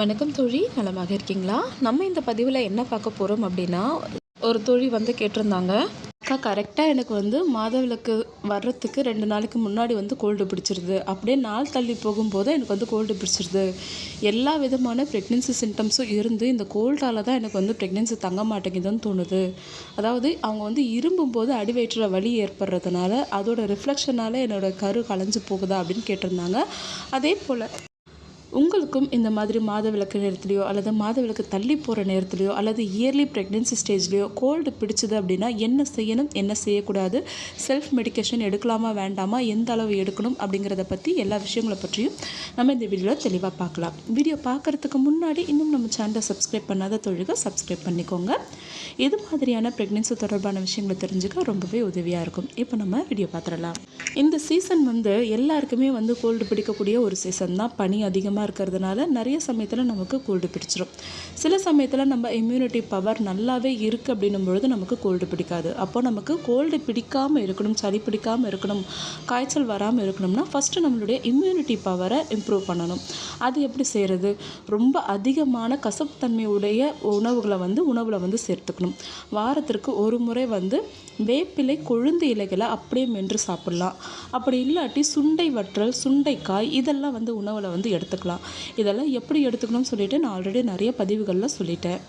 வணக்கம் தோழி நலமாக இருக்கீங்களா? நம்ம இந்த பதிவில் என்ன பார்க்க போகிறோம் அப்படின்னா ஒரு தோழி வந்து கேட்டிருந்தாங்க. அக்கா கரெக்டாக எனக்கு வந்து மாதவிளக்கு வர்றதுக்கு ரெண்டு நாளைக்கு முன்னாடி வந்து கோல்டு பிடிச்சிருது. அப்படியே நாள் தள்ளி போகும்போது எனக்கு வந்து கோல்டு பிடிச்சிருது. எல்லா விதமான ப்ரெக்னென்சி சிம்டம்ஸும் இருந்து இந்த கோல்டால் தான் எனக்கு வந்து ப்ரெக்னென்சி தங்க மாட்டேங்குதுன்னு தோணுது. அதாவது அவங்க வந்து இரும்பும்போது அடிவயிற்றில் வலி ஏற்படுறதுனால அதோட ரிஃப்ளெக்ஷனால் என்னோட கரு களைஞ்சு போகுதா அப்படின்னு கேட்டிருந்தாங்க. அதே போல் உங்களுக்கும் இந்த மாதிரி மாதவிளக்கு நேரத்துலையோ அல்லது மாதவிளக்கு தள்ளி போகிற நேரத்துலையோ அல்லது இயர்லி ப்ரெக்னென்சி ஸ்டேஜ்லேயோ கோல்டு பிடிச்சது அப்படின்னா என்ன செய்யணும் என்ன செய்யக்கூடாது செல்ஃப் மெடிக்கேஷன் எடுக்கலாமா வேண்டாமா எந்த அளவு எடுக்கணும் அப்படிங்கிறத பற்றி எல்லா விஷயங்களை பற்றியும் நம்ம இந்த வீடியோவில் தெளிவாக பார்க்கலாம். வீடியோ பார்க்குறதுக்கு முன்னாடி இன்னும் நம்ம சேனலை சப்ஸ்கிரைப் பண்ணாத தொழில்கள் சப்ஸ்கிரைப் பண்ணிக்கோங்க. இது மாதிரியான ப்ரெக்னென்சி தொடர்பான விஷயங்களை தெரிஞ்சுக்க ரொம்பவே உதவியாக இருக்கும். இப்போ நம்ம வீடியோ பார்த்துடலாம். இந்த சீசன் வந்து எல்லாருக்குமே வந்து கோல்டு பிடிக்கக்கூடிய ஒரு சீசன் தான். பனி அதிகமாக இருக்கிறதுனால நிறைய சமயத்தில் நமக்கு கோல்டு பிடிச்சிரும். சில சமயத்தில் நம்ம இம்யூனிட்டி பவர் நல்லாவே இருக்குது அப்படின்னும் பொழுது நமக்கு கோல்டு பிடிக்காது. அப்போ நமக்கு கோல்டு பிடிக்காமல் இருக்கணும் சளி பிடிக்காமல் இருக்கணும் காய்ச்சல் வராமல் இருக்கணும்னா ஃபஸ்ட்டு நம்மளுடைய இம்யூனிட்டி பவரை இம்ப்ரூவ் பண்ணணும். அது எப்படி செய்கிறது ரொம்ப அதிகமான கசப்புத்தன்மையுடைய உணவுகளை வந்து உணவில் வந்து சேர்த்துக்கணும். வாரத்திற்கு ஒரு முறை வந்து வேப்பிலை கொழுந்து இலைகளை அப்படியே மென்று சாப்பிட்லாம். அப்படி இல்லாட்டி சுண்டை வற்றல் சுண்டைக்காய் இதெல்லாம் வந்து உணவில் வந்து எடுத்துக்கணும். எடுத்துக்கலாம் இதெல்லாம் எப்படி எடுத்துக்கணும்னு சொல்லிட்டு நான் ஆல்ரெடி நிறைய பதிவுகளில் சொல்லிட்டேன்.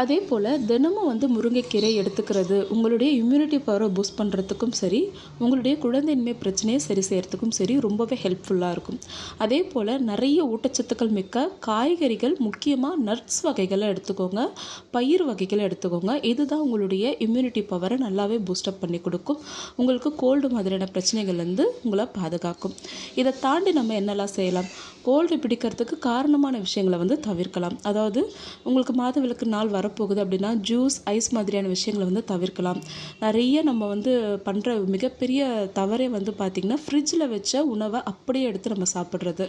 அதே போல் தினமும் வந்து முருங்கைக்கீரை எடுத்துக்கிறது உங்களுடைய இம்யூனிட்டி பவரை பூஸ்ட் பண்ணுறதுக்கும் சரி உங்களுடைய குழந்தையின்மை பிரச்சனையை சரி செய்கிறதுக்கும் சரி ரொம்பவே ஹெல்ப்ஃபுல்லாக இருக்கும். அதே போல் நிறைய ஊட்டச்சத்துக்கள் மிக்க காய்கறிகள் முக்கியமாக நட்ஸ் வகைகளை எடுத்துக்கோங்க பயிர் வகைகளை எடுத்துக்கோங்க. இதுதான் உங்களுடைய இம்யூனிட்டி பவரை நல்லாவே பூஸ்டப் பண்ணி கொடுக்கும். உங்களுக்கு கோல்டு மாதிரியான பிரச்சனைகள்லேருந்து உங்களை பாதுகாக்கும். இதை தாண்டி நம்ம என்னெல்லாம் செய்யலாம்? கோல்டு பிடிக்கிறதுக்கு காரணமான விஷயங்களை வந்து தவிர்க்கலாம். அதாவது உங்களுக்கு மாதவிலக்கு நாள் வரப்போகுது அப்படின்னா ஜூஸ் ஐஸ் மாதிரியான விஷயங்களை வந்து தவிர்க்கலாம். நிறைய நம்ம வந்து பண்ணுற மிகப்பெரிய தவறே வந்து பார்த்திங்கன்னா ஃப்ரிட்ஜில் வச்ச உணவை அப்படியே எடுத்து நம்ம சாப்பிட்றது.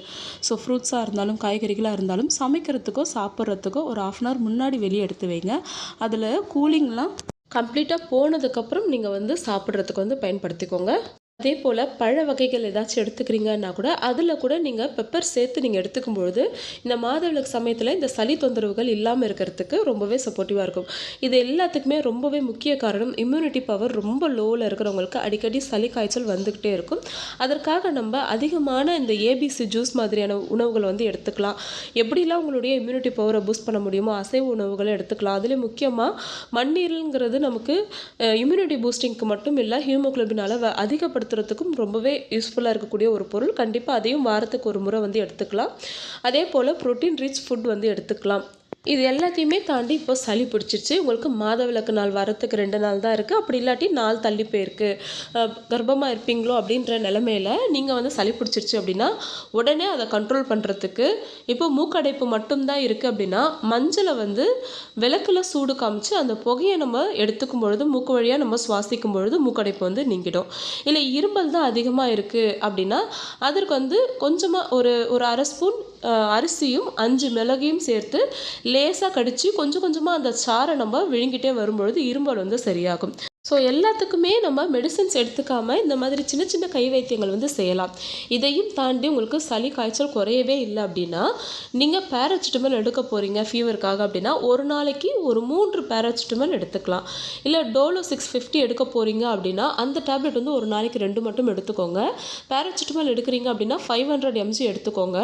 ஸோ ஃப்ரூட்ஸாக இருந்தாலும் காய்கறிகளாக இருந்தாலும் சமைக்கிறதுக்கோ சாப்பிட்றதுக்கோ ஒரு ஆஃப் அன் ஹவர் முன்னாடி வெளியே எடுத்து வைங்க. அதில் கூலிங்லாம் கம்ப்ளீட்டாக போனதுக்கப்புறம் நீங்கள் வந்து சாப்பிட்றதுக்கு வந்து பயன்படுத்திக்கோங்க. அதே போல் பழ வகைகள் ஏதாச்சும் எடுத்துக்கிறீங்கன்னா கூட அதில் கூட நீங்கள் பெப்பர் சேர்த்து நீங்கள் எடுத்துக்கும் பொழுது இந்த மாதவிளக்கு சமயத்தில் இந்த சளி தொந்தரவுகள் இல்லாமல் இருக்கிறதுக்கு ரொம்பவே சப்போர்ட்டிவாக இருக்கும். இது எல்லாத்துக்குமே ரொம்பவே முக்கிய காரணம் இம்யூனிட்டி பவர் ரொம்ப லோவில் இருக்கிறவங்களுக்கு அடிக்கடி சளி காய்ச்சல் வந்துக்கிட்டே இருக்கும். அதற்காக நம்ம அதிகமான இந்த ஏபிசி ஜூஸ் மாதிரியான உணவுகளை வந்து எடுத்துக்கலாம். எப்படிலாம் உங்களுடைய இம்யூனிட்டி பவரை பூஸ்ட் பண்ண முடியுமோ அசைவ உணவுகளை எடுத்துக்கலாம். அதில் முக்கியமாக மண்ணீரல்ங்கிறது நமக்கு இம்யூனிட்டி பூஸ்டிங்க்கு மட்டும் இல்லை ஹியூமோக்ளோபின் அளவை அதிகப்படுத்த பயன்படுத்துறதுக்கும் ரொம்பவே யூஸ்ஃபுல்லாக இருக்கக்கூடிய ஒரு பொருள். கண்டிப்பாக அதையும் வாரத்துக்கு ஒரு முறை வந்து எடுத்துக்கலாம். அதே போல் ப்ரோட்டீன் ரிச் ஃபுட் வந்து எடுத்துக்கலாம். இது எல்லாத்தையுமே தாண்டி இப்போ சளி பிடிச்சிருச்சு. உங்களுக்கு மாதவிலக்கு நாள் வரத்துக்கு ரெண்டு நாள் தான் இருக்குது அப்படி இல்லாட்டி நாள் தள்ளி போயிருக்கு. கர்ப்பமாக இருப்பீங்களோ அப்படின்ற நிலமையில நீங்கள் வந்து சளி பிடிச்சிருச்சு அப்படின்னா உடனே அதை கண்ட்ரோல் பண்ணுறதுக்கு இப்போ மூக்கடைப்பு மட்டும்தான் இருக்குது அப்படின்னா மஞ்சளை வந்து விளக்கில் சூடு காமிச்சு அந்த புகையை நம்ம எடுத்துக்கும் பொழுது மூக்கு வழியாக நம்ம சுவாசிக்கும் பொழுது மூக்கடைப்பு வந்து நீங்கிடும். இல்லை இரும்பல் தான் அதிகமாக இருக்குது அப்படின்னா அதற்கு வந்து கொஞ்சமாக ஒரு ஒரு அரை ஸ்பூன் அரிசியும் அஞ்சு மிளகையும் சேர்த்து லேசாக கடித்து கொஞ்சம் கொஞ்சமாக அந்த சாரை நம்ம விழுங்கிட்டே வரும்பொழுது இரும்பல் வந்து சரியாகும். ஸோ எல்லாத்துக்குமே நம்ம மெடிசன்ஸ் எடுத்துக்காமல் இந்த மாதிரி சின்ன சின்ன கை வைத்தியங்கள் வந்து செய்யலாம். இதையும் தாண்டி உங்களுக்கு சளி காய்ச்சல் குறையவே இல்லை அப்படின்னா நீங்கள் பேராசிட்டமல் எடுக்க போகிறீங்க ஃபீவருக்காக அப்படின்னா ஒரு நாளைக்கு ஒரு மூன்று பேராசிட்டமல் எடுத்துக்கலாம். இல்லை டோலோ சிக்ஸ் ஃபிஃப்டி எடுக்க போகிறீங்க அப்படின்னா அந்த டேப்லெட் வந்து ஒரு நாளைக்கு ரெண்டு மட்டும் எடுத்துக்கோங்க. பேராசிட்டமல் எடுக்கிறீங்க அப்படின்னா ஃபைவ் ஹண்ட்ரட் எம்ஜி எடுத்துக்கோங்க.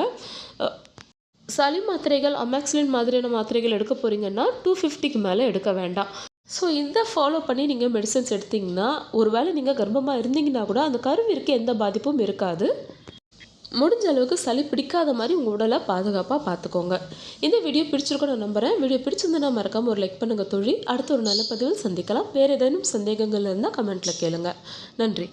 சளி மாத்திரைகள் அமேக்சிலின் மாதிரியான மாத்திரைகள் எடுக்க போகிறீங்கன்னா டூ ஃபிஃப்டிக்கு மேலே எடுக்க வேண்டாம். ஸோ இதை ஃபாலோ பண்ணி நீங்கள் மெடிசன்ஸ் எடுத்திங்கன்னா ஒரு வேளை நீங்கள் கர்ப்பமாக இருந்தீங்கன்னா கூட அந்த கருவிற்கு எந்த பாதிப்பும் இருக்காது. முடிஞ்ச அளவுக்கு சளி பிடிக்காத மாதிரி உங்கள் உடலை பாதுகாப்பாக பார்த்துக்கோங்க. இந்த வீடியோ பிடிச்சிருக்கோம் நான் நம்புகிறேன் வீடியோ பிடிச்சிருந்தா மறக்காமல் ஒரு லைக் பண்ணுங்கள் தொழில் அடுத்த ஒரு நல்ல பதிவில் சந்திக்கலாம். வேறு ஏதேனும் சந்தேகங்கள் இருந்தால் கமெண்ட்டில் கேளுங்கள் நன்றி.